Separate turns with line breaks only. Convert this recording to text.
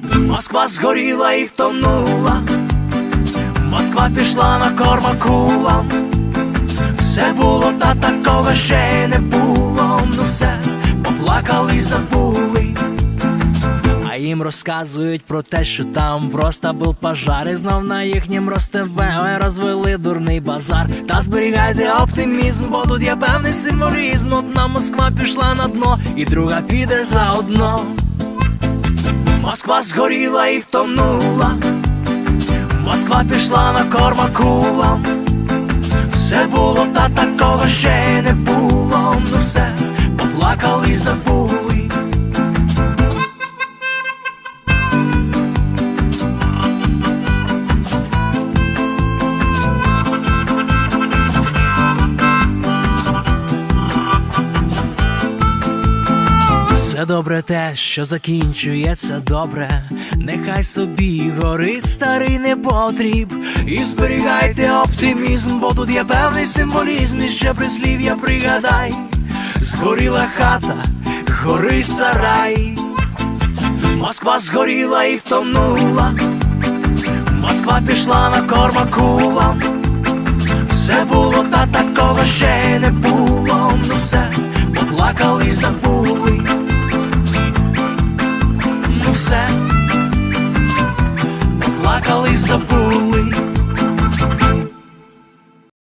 Москва згоріла і втонула, Москва пішла на корма кулам. Все було, та такого ще не було. Ну все, поплакали, забули. А їм розказують про те, що там просто був пожар, і знов на їхнім ростеве розвели дурний базар. Та зберігайте оптимізм, бо тут є певний символізм. Одна Москва пішла на дно, і друга піде заодно. Москва згоріла і втонула. Москва пішла на корма кулам. Все було, та такого ще не було. Ну все, поплакали, забули. Все добре те, що закінчується добре, нехай собі горить старий непотріб. І зберігайте оптимізм, бо тут є певний символізм, і ще прислів'я пригадай. Згоріла хата, гори сарай. Москва згоріла і втонула. Москва пішла на корма кулам. Все було, та такого ще не було. Ну все, поплакали, забули. плакали, забули.